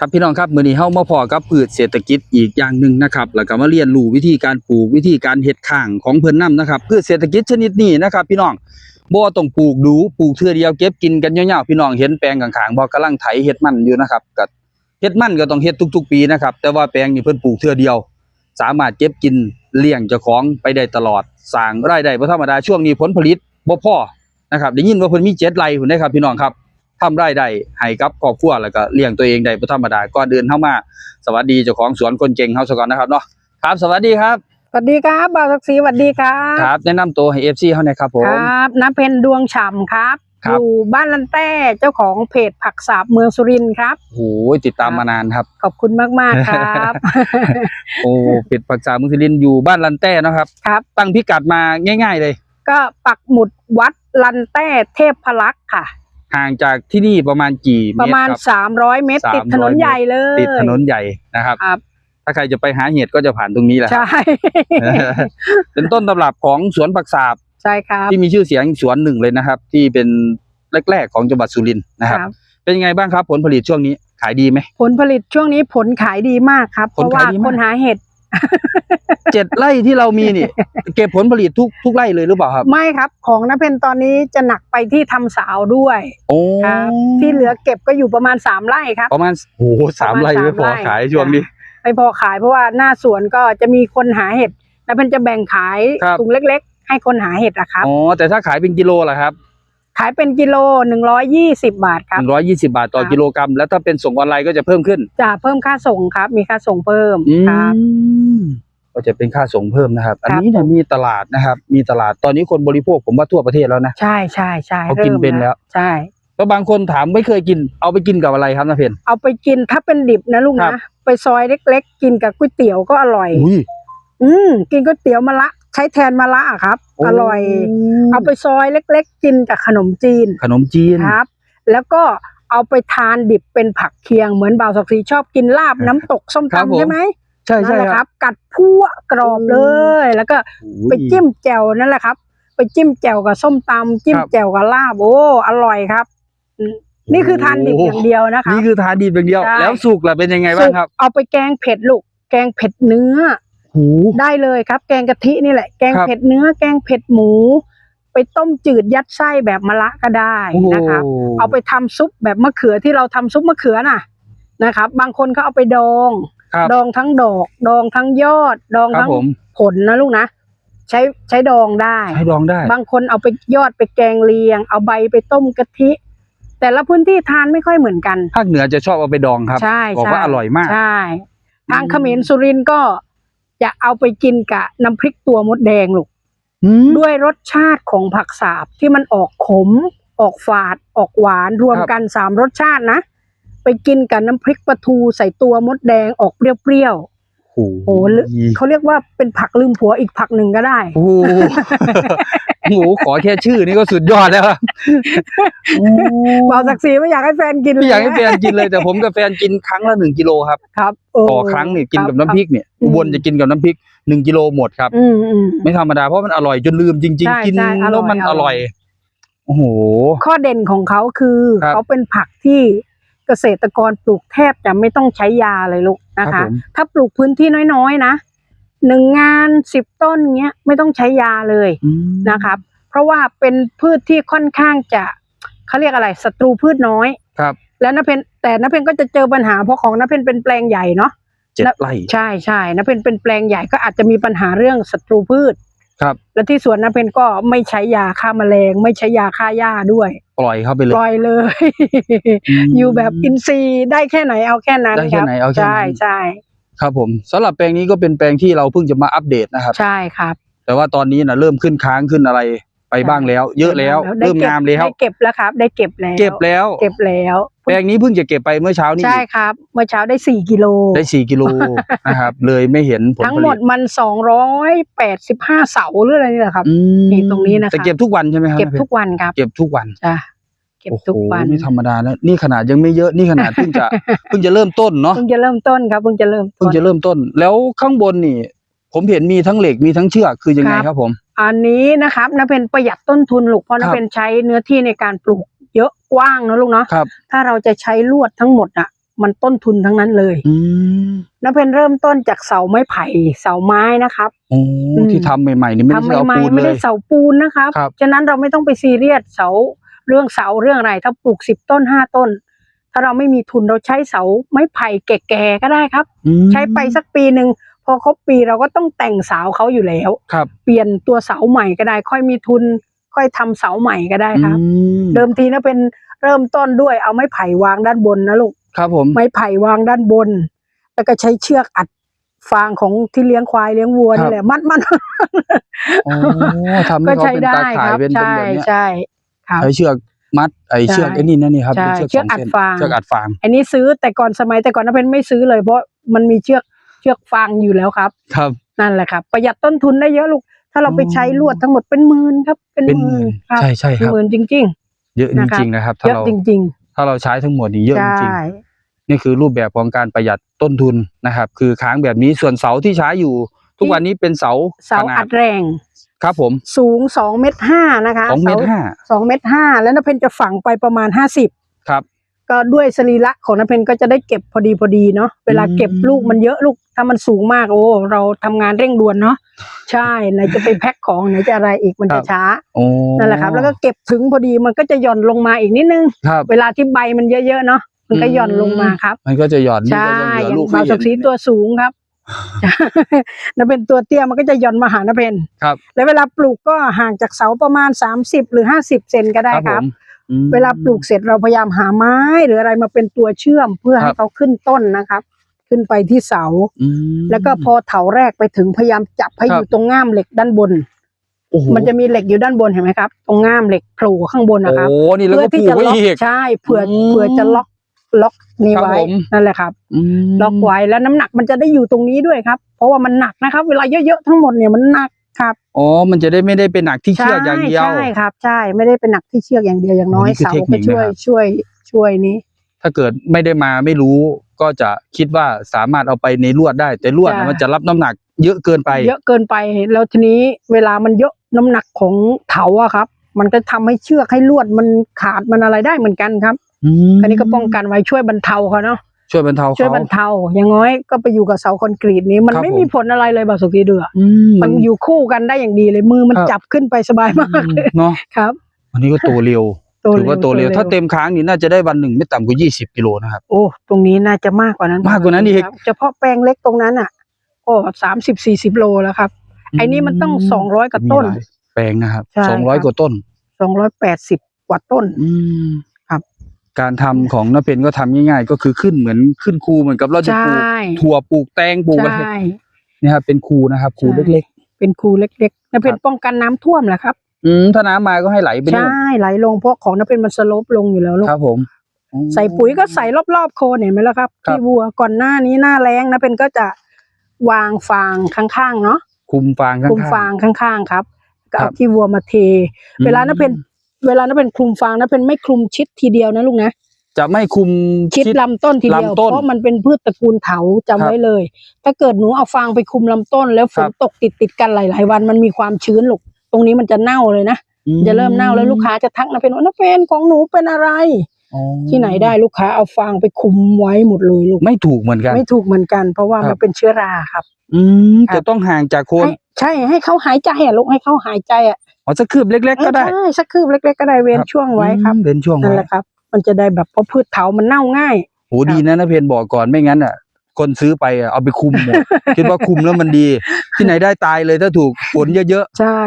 ครับพี่น้องครับมื้อนี้เฮามาพอกับพืชเศรษฐกิจอีกอย่างหนึ่งนะครับแล้วก็มาเรียนรู้วิธีการปลูกวิธีการเฮ็ดข้างของเพิ่นนํนะครับพืชเศรษฐกิจชนิดนี้นะครับ พี่น้องบ่ต้องปลูกดูปลูกเทื่อเดียวเก็บกินกันยาวๆพี่น้องเห็นแปลงข้างๆบ่กำลังไถเฮ็ดมันอยู่นะครับก็เฮ็ดมันก็ต้องเฮ็ดทุก ๆ ปีนะครับแต่ว่าแปลงนี้เพิ่นปลูกเทื่อเดียว สามารถเก็บกินเลี้ยงเจ้าของไปได้ตลอดสร้างรายได้บ่ธรรมดาช่วงนี้ผลผลิตบ่พอนะครับได้ยินว่าเพิ่นมี7ไร่พุ่นเด้ครับพี่น้องครับ ทำรายได้ให้กับครอบครัวแล้วก็เลี้ยงตัวเองได้บ่ธรรมดาก่อนเดินเข้ามา สวัสดีเจ้าของสวนคนเก่งเฮาซะก่อนนะครับเนาะครับสวัสดีครับสวัสดีครับบ่าวศักดิ์ศรีสวัสดีครับครับ แนะนำตัวให้ FC เฮาหน่อยครับผมครับน้ำเพนดวงฉ่ำครับคอรับยู่บ้านลันแต้เจ้าของเพจผักสาบเมืองสุรินทร์ครับโอ้โหติดตามมานานครับ ขอบคุณมากๆครับโอ้ปิดปรึกษามุสลินอยู่บ้านลันแต้เนาะครับครับ ตั้งพิกัดมาง่าย ๆ เลย ก็ปักหมุดวัดลันแต้เทพพลักษ์ค่ะ ห่างจากที่นี่ประมาณกี่เมประตรมาณ ครับ 300 เมตร ติด300 ถนนใหญ่เลยติดถนนใหญ่นะครับ ครับถ้าใครจะไปหาเห็ดก็จะผ่านตรงนี้แหละครับ ใช่ เป็นต้นตำรับของสวนผักสาบใช่ครับที่มีชื่อเสียงสวนหนึ่งเลยนะครับ ที่เป็นแรกๆของจังหวัดสุรินทร์นะครับ ครับ เป็นยังไงบ้างครับ ผลผลิตช่วงนี้ขายดีไหม ผลผลิตช่วงนี้ผลขายดีมากครับเพผลราะขาว่ายดีมาก คนหาเห็ด เจ็ดไร่ที่เรามีนี่ เก็บผลผลิตทุกทุกไร่เลยหรือเปล่าครับ ไม่ครับ ของน้ำเพนตอนนี้จะหนักไปที่ทำสาวด้วยโอ้ครับที่เหลือเก็บก็อยู่ประมาณ3ไร่ครับ ประมาณโอ้โหสามไร่ประมาณไม่พอสามไร่ขายช่วงนี้ ไม่พอขายเพราะว่าหน้าสวนก็จะมีคนหาเห็ดแล้วเป็นจะแบ่งขายครับ ถุงเล็ก ๆ ให้คนหาเห็ดอะครับ อ๋อแต่ถ้าขายเป็นกิโลล่ะครับ ขายเป็นกิโลหนึ่งร้อยยี่สิบบาทคหรับนึ่งร้อยยี่สิบาทต่อครับกิโลกรัม แล้วถ้าเป็นส่งออนไลน์ก็จะเพิ่มขึ้นจะเพิ่มค่าส่งครับ มีค่าส่งเพิ่มอืครับมก็จะเป็นค่าส่งเพิ่มนะครับ อันครับนี้เนี่ยมีตลาดนะครับ มีตลาดตอนนี้คนบริโภคผมว่าทั่วประเทศแล้วนะ ใช่ใช่ใช่เขากินริ่มเป็นแล้ว ใช่แล้วบางคนถามไม่เคยกิน เอาไปกินกับอะไรครับนาเพนเอาไปกินถ้าเป็นดิบนะลูกครันะบไปซอยเล็ก ๆ กินกับก๋วยเตี๋ยวก็อร่อยอุ้ยอืมกินก๋วยเตี๋ยวมะละ ใช้แทนมะละอะครับอร่อย เอาไปซอยเล็ก ๆ กินกับขนมจีนขนมจีน ครับ แล้วก็เอาไปทานดิบเป็นผักเคียงเหมือนบ่าวศักดิ์ศรีชอบกินลาบน้ำตกส้มครับผม ตำใช่ไหมใช่ใช่นั่นแหละคครัรับบ กัดพั่วกรอบเลย แล้วก็โอ้ยไปจิ้มแจ่วนั่นแหละครับ ไปจิ้มแจ่วกับส้มตำจิ้มครับ แจ่วกับลาบโอ้อร่อยครับอืมนี่คือทานดิบอย่างเดียวนะคะ นี่คือทานดิบอย่างเดียว ใช่ แล้วสุกล่ะเป็นยังไงบ้างครับเอาไปแกงเผ็ดลูก แกงเผ็ดเนื้อหู ได้เลยครับ แกงกะทินี่แหละ แกงครับเผ็ดเนื้อ แกงเผ็ดหมู ไปต้มจืดยัดไส้แบบมะละก็ได้โอ้โหนะครับ เอาไปทำซุปแบบมะเขือที่เราทำซุปมะเขือน่ะนะครับ บางคนเขาเอาไปดองครับดองทั้งดอก ดองทั้งยอด ดองครับทั้งผมผลนะลูกนะใช้ใช้ดองได้ให้ดองได้ บางคนเอาไปยอดไปแกงเลียง เอาใบไปต้มกะทิ แต่ละพื้นที่ทานไม่ค่อยเหมือนกัน ภาคเหนือจะชอบเอาไปดองครับ ใช่บอกใช่ว่าอร่อยมาก ใช่ ทางอืมเขมรสุรินทร์ก็ จะเอาไปกินกับน้ำพริกตัวมดแดงลูกอืมด้วยรสชาติของผักสาบที่มันออกขม ออกฝาด ออกหวานรวมครับกันสามรสชาตินะ ไปกินกับน้ำพริกปลาทูใส่ตัวมดแดงออกเปรี้ยวโอ้โหๆโอ้โหเขาเรียกว่าเป็นผักลืมผัวอีกผักหนึ่งก็ได้ โอ้โหโอ้โหขอแค่ชื่อนี่ก็สุดยอดแล้วครับโอ้บ่าวศักดิ์ศรีไม่อยากให้แฟนกินไม่อยากให้เลแฟนกินเลยแต่ผมกับแฟนกินครั้งละหนึ่งกิโลครับครับเต่อครั้งเนี่ยกินกับน้ำพริกเนี่ยอืมอุบลจะกินกับน้ำพริกหนึ่งกิโลหมดครับอืมอืมไม่ธรรมดาเพราะมันอร่อยจนลืมจริงใช่ๆกินใช่อร่อยแล้วมันออร่ร่ออยยโอ้โหข้อเด่นของเขาคือครับเขาเป็นผักที่เกษตรกรปลูกแทบจะไม่ต้องใช้ยาเลยลูกนะครัคะบผมถ้าปลูกพื้นที่น้อยๆนะ หนึ่งงานสิบต้นเงี้ยไม่ต้องใช้ยาเลยอืมนะครับ เพราะว่าเป็นพืชที่ค่อนข้างจะเขาเรียกอะไรศัตรูพืชน้อยครับ แล้วนเพนแต่นเพนก็จะเจอปัญหาเพราะของนเพนเป็นแปลงใหญ่เนาะเจ็ดไร่ใช่ใช่นเพนเป็นแปลงใหญ่ก็อาจจะมีปัญหาเรื่องศัตรูพืชครับ และที่สวนนเพนก็ไม่ใช้ยาฆ่าแมลง ไม่ใช้ยาฆ่าหญ้าด้วย ปล่อยเข้าไปเลยปล่อยเลยมอยู่แบบอินทรีย์ได้แค่ไหนเอาแค่นั้นได้แค่รับไหนเอาแค่นั้นใช่ใช่ ครับผมสำหรับแปลงนี้ก็เป็นแปลงที่เราเพิ่งจะมาอัปเดตนะครับ ใช่ครับแต่ว่าตอนนี้นะเริ่มขึ้นค้างขึ้นอะไรไปบ้างแล้ว เยอะแล้วได้เริ่มก็บงามแล้ว ได้เก็บแล้วครับ ได้เก็บแล้วเก็บแล้ว เก็บแล้วแปลงนี้เพิ่งจะเก็บไปเมื่อเช้านี้ใช่ครับ เมื่อเช้าได้สี่กิโลได้สี่กิโลนะครับ เลยไม่เห็นผลทั้งผหมลิดตมันสองร้อยแปดสิบห้าเสาหรืออะไรนี่แหละครับ อืมนี่ตรงนี้นะคะ แต่เก็บทุกวันใช่ไหมครับเก็บทุกวันครับ เก็บทุกวัน จ้ะเก็บทุกวันโอ้โหไม่ธรรมดาแล้วนี่ขนาดยังไม่เยอะนี่ขนาดเพิ่งจะเพิ่งจะเริ่มต้นเนาะเพิ่งจะเริ่มต้นครับเพิ่งจะเริ่มเพิ่ต้งนจะเริ่มต้น แล้วข้างบนนี่ ผมเห็นมีทั้งเหล็กมีทั้งเชือกคือยังไงครับครับผม อันนี้นะครับนะเป็นประหยัดต้นทุนลูกเพราะครันะบเป็นใช้เนื้อที่ในการปลูกเยอะกว้างนะลูกเนาะครับถ้าเราจะใช้ลวดทั้งหมดอะ มันต้นทุนทั้งนั้นเลยอืมน้าเพนเริ่มต้นจากเสาไม้ไผ่เสาไม้นะครับโอ้อืมที่ทำใหม่ๆนี่ไม่ได้ทำใช้เอาใหม่ปูๆนไม่เลได้ยเสาปูนนะครับครับฉะนั้นเราไม่ต้องไปซีเรียสเสา เรื่องเสาเรื่องอะไรถ้าปลูกสิบต้นห้าต้น ถ้าเราไม่มีทุนเราใช้เสาไม้ไผ่แก่ๆก็ได้ครับอืมใช้ไปสักปีหนึ่งพอครบปีเราก็ต้องแต่งเสาเขาอยู่แล้วครับเปลี่ยนตัวเสาใหม่ก็ได้ ค่อยมีทุน ค่อยทำเสาใหม่ก็ได้ครับอืมเดิมทีนะเป็นเริ่มต้นด้วยเอาไม้ไผ่วางด้านบนนะลูกครับผมไม้ไผ่วางด้านบน แล้วก็ใช้เชือกอัดฟางของที่เลี้ยงควายเลี้ยงวัวนี่แหละมัดมัดโอ้ทำให้ก็เขาใช้เป็นได้ตาข่าคยรับเป็นเป็นใช่แบบเนี้ยใช่ ครับ ใช้เชือกมัดไอ้ใช่เชือกไอ้นี่นั่นนี่ครับใช่เป็นเชือกเชือกสอัดส้นฟางเชือกอัดฟางอันนี้ซื้อแต่ก่อนสมัยแต่ก่อนนะเพนไม่ซื้อเลยเพราะมันมีเชือกเชือกฟางอยู่แล้วครับ ครับ นั่นแหละครับ ประหยัดต้นทุนได้เยอะลูก ถ้าเราไปอ๋อใช้ลวดทั้งหมดเป็นหมื่นครับ เป็นเป็นหหมื่มื่นนครับใช่ใช่คเป็นรับหมื่นจริง เยอะจนะครับ ริงๆนะครับๆถ้าเยอะเราจริงถ้าเราใช้ทั้งหมดนี่เยๆอะจใช่ริงๆนี่คือรูปแบบของการประหยัดต้นทุนนะครับ คือค้างแบบนี้ส่วนเสาที่ใช้อยู่ ทุกวันนี้เป็นเสาเสาขนาอัดดแรง ครับผมสูงสองเมตรห้านะคะสองเมตรสาห้าสองเมตรห้าแล้วนเพนจะฝังไปประมาณห้าสิบครับ ก็ด้วยสรีระของนเพนก็จะได้เก็บพอดีพอดีเนาะเวลาเก็บอืมลูกมันเยอะลูกถ้ามันสูงมากโอ้เราทำงานเร่งด่วนเนาะใช่ไหนจะไปแพ็คของไหนจะอะไรอีกมันจะช้าโอ้นั่นแหละครับ แล้วก็เก็บถึงพอดีมันก็จะหย่อนลงมาอีกนิดนึงครับเวลาที่ใบมันเยอะๆเนาะมันก็หย่อนลงมาครับ มันก็จะหย่อนนี่ใช่ก็ยังเหลืออย่างลูกบาให้วเห็สุนกสีตัวสูงครับ นาเป็นตัวเตี้ยมันก็จะหย่อนมาหานาเพนครับ แล้วเวลาปลูกก็ห่างจากเสาประมาณ30หรือ50เซนก็ได้ครับคผรับมอืมเวลาปลูกเสร็จเราพยายามหาไม้ หรืออะไรมาเป็นตัวเชื่อมเพื่อครัให้บเขาขึ้นต้นนะครับ ขึ้นไปที่เสาอืมแล้วก็พอเถาแรกไปถึงพยายามจับให้ครับอยู่ตรงง่ามเหล็กด้านบนโอ้โหมันจะมีเหล็กอยู่ด้านบนเห็นไหมครับ ตรงง่ามเหล็กโผล่ข้างบนนะครับโอ้นี่แล้วก็ที่ผูกจะไว้ล็อกอีกใช่เผื่ออืมเผื่อจะล็อก ล็อกนี่ครับไว้ผม นั่นแหละครับอืมล็อกไว้แล้วน้ำหนักมันจะได้อยู่ตรงนี้ด้วยครับ เพราะว่ามันหนักนะครับ เวลาเยอะๆทั้งหมดเนี่ยมันหนักครับอ๋อ มันจะได้ไม่ได้เป็นหนักที่เชือกอย่างเดียว ใช่ครับ ใช่ ไม่ได้เป็นหนักที่เชือกอย่างเดียวอย่างน้อยโอ้นี่คือเสาเทคนิก็คช่วยนะครับ ช่วยช่วยนี้ ถ้าเกิดไม่ได้มาไม่รู้ก็จะคิดว่าสามารถเอาไปในลวดได้ แต่ลวดน่ะจ้ะมันจะรับน้ำหนักเยอะเกินไป เยอะเกินไปแล้วทีนี้เวลามันเยอะน้ำหนักของเถาอะครับ มันก็ทำให้เชือกให้ลวดมันขาดมันอะไรได้เหมือนกันครับ อืมอันนี้ก็ป้องกันไว้ช่วยบรรเทาเขาเนาะช่วยบรรเทาช่วยเขาบรรเทาอย่างน้อยก็ไปอยู่กับเสาคอนกรีตนี้ มันครับไม่ผมมีผลอะไรเลยบาสุกีเดืออืมมันอยู่คู่กันได้อย่างดีเลยมือมันครับจับขึ้นไปสบายมากอืมเนาะครับ อันนี้ก็โตเร็วตัวถือว่าโตเร็วถ้าเต็มค้างนี่น่าจะได้วันหนึ่งไม่ต่ำกว่ายี่สิบกิโลนะครับโอ้ตรงนี้น่าจะมากกว่านั้น มากกว่านั้นอีกครับเฉพาะแปลงเล็กตรงนั้นอะโอ้สามสิบสี่สิบโลแล้วครับไอ้นี่มันต้องสองร้อยกว่าต้นมีหลายแปลงนะครับใช่สองร้อยครับกว่าต้นสองร้อยแปดสิบกว่าต้น อืมครับ การทำของน้าเป็นก็ทำง่าย ๆ ก็คือขึ้นเหมือนขึ้นคูเหมือนกับเราจะใช่ปลูกถั่วปลูกแตงปลูกอะไรใช่นี่ครับเป็นคูนะครับคูใช่เล็กเป็นคูเล็กๆนั่นเป็นป้องกันน้ำท่วมแหละครับๆอืมถ้าน้ำมาก็ให้ไหลไปนู่นใช่ไหลลงเพราะของนั่นเป็นมันสโลปลงอยู่แล้วลูกครับผมอืมใส่ปุ๋ยก็ใส่รอบๆโคนเห็นไหมล่ะครับครับที่วัวก่อนหน้านี้หน้าแรงนะเป็นก็จะวางฟางข้างๆเนาะคุมฟางข้างๆคลุมฟางข้างๆครับก็ครัเอาบขี้วัวมาเทอืมเวลานั้นเป็น เวลานั้นเป็นคลุมฟางนะเป็นไม่คลุมชิดทีเดียวนะลูกนะจะไม่คุมชิดลำต้นทีเดียวลำต้นเพราะมันเป็นพืชตระกูลเถาจำครับไว้เลย ถ้าเกิดหนูเอาฟางไปคลุมลำต้น แล้วฝครันบตกติดติดๆกันหลาย ๆ วันมันมีความชื้นลูกตรงนี้มันจะเน่าเลยนะอืจะเริ่มเน่าแล้วลูกค้าจะทักนะเป็นว่านะเป็นของหนูเป็นอะไรอ๋อ ที่ไหนได้ลูกค้าเอาฟางไปคลุมไว้หมดเลยลูกไม่ถูกเหมือนกัน ไม่ถูกเหมือนกัน เพราะว่าครัมันบเป็นเชื้อราครับ อืมครับจะต้องห่างจากโคนให้ใช่ให้เขาหายใจอะลูกให้เขาหายใจอะอ๋อสักคืบเล็ก ๆ ก็ได้ใช่สักคืบเล็ก ๆ ก็ได้เว้นครับช่วงไว้ครับอืมเป็นช่วงนั่นไว้แหละครับ มันจะได้แบบเพราะพืชเถามันเน่าง่ายโหดีนะนะเพนบอกก่อนไม่งั้นอะคนซื้อไปอะเอาไปคุมหมดคิดว่าคุมแล้วมันดี ที่ไหนได้ตายเลยถ้าถูกฝนเยอะใช่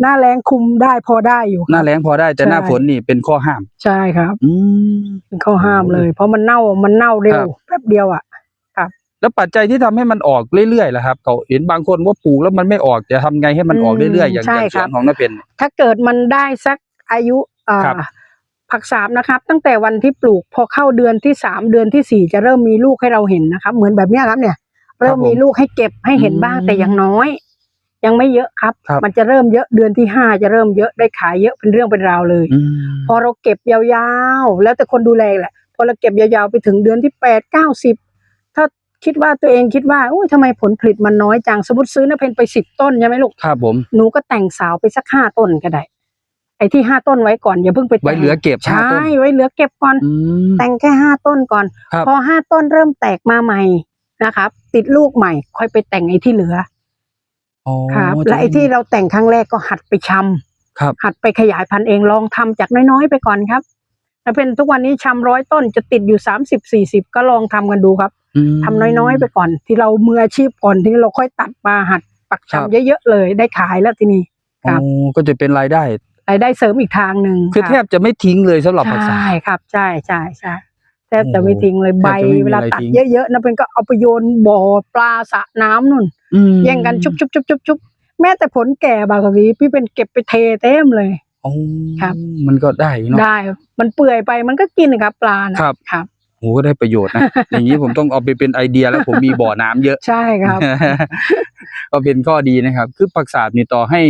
หน้าแรงคุมได้พอได้อยู่ๆหน้าแล้งพอได้แต่ใช่หน้าฝนนี่เป็นข้อห้าม ใช่ครับ อืมเป็นข้อห้ามโอ้โหเลย เพราะมันเน่ามันเน่าเร็ครัวบแป๊บเดียวอะแล้วปัจจัยที่ทำให้มันออกเรื่อยๆล่ะครับเขาเห็นบางคนว่าปลูกแล้วมันไม่ออกจะทำไงให้มันออกเรื่อยๆอย่างใช่อย่างสครัวบนของน้าเพนถ้าเกิดมันได้สักอายุอ่าครับผักสามนะครับ ตั้งแต่วันที่ปลูกพอเข้าเดือนที่สามเดือนที่สี่จะเริ่มมีลูกให้เราเห็นนะครับ เหมือนแบบเนี้ยครับเนี่ย เริ่มมีลูกให้เก็บให้เห็นบ้างอืมแต่ยังน้อย ยังไม่เยอะครับ ครับ มันจะเริ่มเยอะเดือนที่ห้าจะเริ่มเยอะได้ขายเยอะเป็นเรื่องเป็นราวเลย อืมพอเราเก็บยาวๆ แล้วแต่คนดูแลแหละพอเราเก็บยาวๆไปถึงเดือนที่แปดเก้าสิบถ้าคิดว่าตัวเองคิดว่าอุ้ยทำไมผลผลิตมันน้อยจังสมมติซื้อน้ำเพนไปสิบต้นใช่ไหมลูกครับผม หนูก็แต่งสาวไปสักห้าต้นก็ได้ ไอ้ที่ห้าต้นไว้ก่อนอย่าเพิ่งไปแต่งไว้เหลือเก็บห้าใช่ต้นไว้เหลือเก็บก่อน อืม แต่งแค่ห้าต้นก่อน ครับ พอห้าต้นเริ่มแตกมาใหม่นะครับ ติดลูกใหม่ ค่อยไปแต่งไอ้ที่เหลือ อ๋อครับจะและไอ้ที่เราแต่งครั้งแรกก็หัดไปชำครับ หัดไปขยายพันธุ์เองลองทำจากน้อยๆไปก่อนครับถ้าเป็นทุกวันนี้ชำร้อยต้นจะติดอยู่สามสิบสี่สิบก็ลองทำกันดูครับอืมทำน้อยๆไปก่อน ที่เรามืออาชีพก่อนที่เราค่อยตัดมาหัดปักครับชำเยอะๆเลยได้ขายแล้วทีนี้ครับอ๋อก็จะเป็นรายได้รายได้เสริมอีกทางหนึ่งคือแทบจะไม่ทิ้งเลยสำหรับผักสาใช่ครับ ใช่ใช่ใช่ แทบจะไม่โอ้โหทิ้งเลยแทบใบจะไม่มีเวลาอะไรตัดทิ้งเยอะๆนะเป็นก็เอาไปโยนบ่อปลาสระน้ำนู่นอืมแย่งกันชุบชุบชุบชุบชุบแม้แต่ผลแก่บางทีพี่เป็นเก็บไปเทเต็มเลยอ๋อครับ มันก็ได้เนาะได้ มันเปื่อยไปมันก็กินครับปลานะครับครับโหก็ได้ประโยชน์นะอย่างนี้ผมต้องเอาไปเป็นไอเดียแล้วผมมีบ่อน้ำเยอะใช่ครับ ก็เป็นข้อดีนะครับ คือผักสาบนี่ต่อให้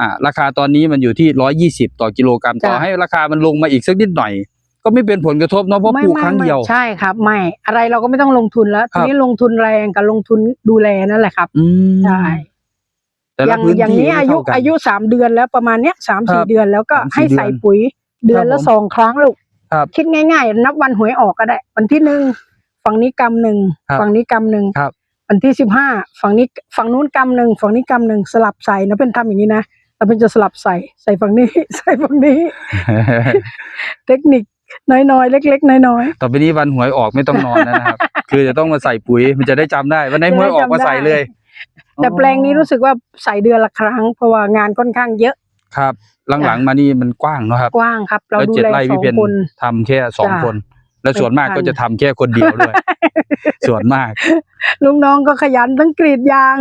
อ่า ราคาตอนนี้มันอยู่ที่ร้อยี่สิบต่อกิโลกรัมจ้ะต่อให้ราคามันลงมาอีกสักนิดหน่อย ก็ไม่เป็นผลกระทบเนาะเพราะปลูกครั้งเดียวไม่ใช่ครับ ไม่อะไรเราก็ไม่ต้องลงทุนแล้วครัทีบนี้ลงทุนแรงกับลงทุนดูแลนั่นแหละครับอืมใช่แต่อละย่างพื้นอย่างที่นี้ไม่อายุเท่ากันอายุสามเดือนแล้วประมาณเนี้ยสามครัสี่บเดือนแล้วก็สามสี่ให้ใส่เดือนปุ๋ย เดือนครับละผมสองครั้งลูกครับคิดง่ายๆ นับวันหวยออกก็ได้ วันที่หนึ่งฝั่งนี้กำหนึ่งครับฝั่งนี้กำหนึ่งครับวันที่สิบห้าฝั่งนี้ฝั่งนู้นกำหนึ่งฝั่งนี้กำหนึ่งสลับใส่นะเป็นทำอย่างนี้นะเราเป็นจะสลับใส่ใส่ฝั่งนี้ ใส่ฝั่งนี้ เทคนิค น้อยๆ เล็ก ๆ น้อยต่อไปนี้วันหวยออกไม่ต้องนอนแล้วนะครับ คือจะต้องมาใส่ปุ๋ยมันจะได้จำได้ วันไหนหวยออกมาใส่เลย ๆ แต่แปลงนี้รู้สึกว่าใส่เดือนละครั้ง เพราะว่างานค่อนข้างเยอะครับ หลังๆมานี่มันกว้างเนาะครับกว้างครับ เราแล้วดูเจ็ดแลไร่สอพี่งเพนคน ทำแค่สองจ้ะคน และส่วนมากไม่ทันก็จะทำแค่คนเดียวด้วย ส่วนมากลุงน้องก็ขยันทั้งกรีดยาง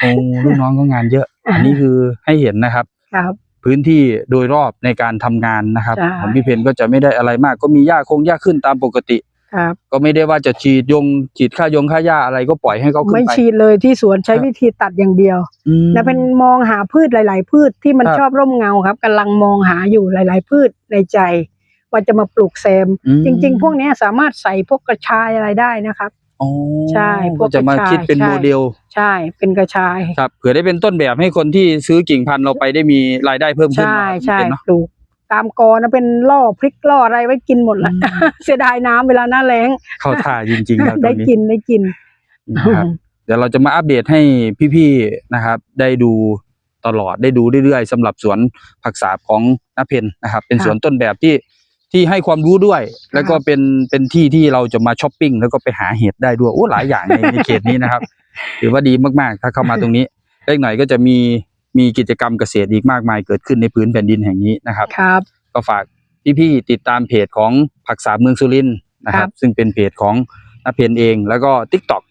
โอ้ลูกน้องก็งานเยอะ อันนี้คือให้เห็นนะครับ ครับ พื้นที่โดยรอบในการทำงานนะครับ ใช่ ของพี่เพนก็จะไม่ได้อะไรมาก ก็มีหญ้าคงหญ้าขึ้นตามปกติ ครับ ก็ไม่ได้ว่าจะฉีดยงฉีดค่ายงค่าหญ้าอะไรก็ปล่อยให้เขาขึ้นไม่ไปฉีดเลยที่สวนใช้ครับวิธีตัดอย่างเดียว อืมนะเป็นมองหาพืชหลาย ๆ พืชที่มันครับ ชอบร่มเงาครับกำลังมองหาอยู่หลาย ๆ พืชในใจ ว่าจะมาปลูกแซม อืมจริง ๆ พวกเนี้ยสามารถใส่พวกกระชายอะไรได้นะครับ อ๋อใช่พวก็กจะมากระชายคิดเป็นใช่ โมเดล ใช่เป็นกระชายครับเผื่อได้เป็นต้นแบบให้คนที่ซื้อกิ่งพันธุ์เราไปได้มีรายได้เพิ่มขึ้นใช่นะครับใช่พี่เพนเนาะ ปลูกตามกอนะเป็นล่อพริกล่ออะไรไว้กินหมดละเสียดายน้ำเวลาหน้าแล้งเข้าท่าจริงๆครับตรได้งนี้กินได้กิน นะครับ เดี๋ยวเราจะมาอัปเดตให้พี่ๆนะครับ ได้ดูตลอดได้ดูเรื่อยๆสำหรับสวนผักสาบของน้าเพนนะครับ เป็นครับสวนต้นแบบที่ ที่ให้ความรู้ด้วย แล้วก็เป็นเป็นที่ที่เราจะมาช้อปปิ้งแล้วก็ไปหาเห็ดได้ด้วยโอ้หลายอย่างในในเขตนี้นะครับถือว่าดีมากๆ ถ้าเข้ามาตรงนี้เล็กหน่อยก็จะมีมีกิจกรรมเกษตรอีกมากมายเกิดขึ้นในพื้นแผ่นดินแห่งนี้นะครับครับ ก็ฝากพี่ๆติดตามเพจของผักสาบเมืองสุรินทร์นะครัครับบซึ่งเป็นเพจของน้าเพนเอง แล้วก็ t ิ k t o k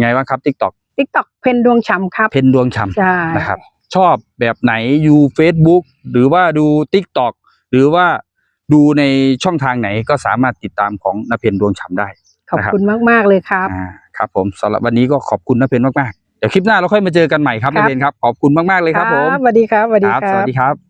ไงว่างครับ t ิ k t o k ทิกตอกเพนดวงฉ่ำครับ เพนดวงฉ่ใช่ำนะครับ ชอบแบบไหนอยู่ Facebook หรือว่าดู TikTok หรือว่า ดูในช่องทางไหนก็สามารถติดตามของนเพนดวงฉ่ำได้ขอบนะครับคุณมากๆเลยครับอ่าครับผมสำหรับวันนี้ก็ขอบคุณนเพนมากๆเดี๋ยวคลิปหน้าเราค่อยมาเจอกันใหม่ครับครันบเพนครับขอบคุณมากๆเลยครับผมสวัสดีครับสวัสดีครับคสรัวับสดีครับ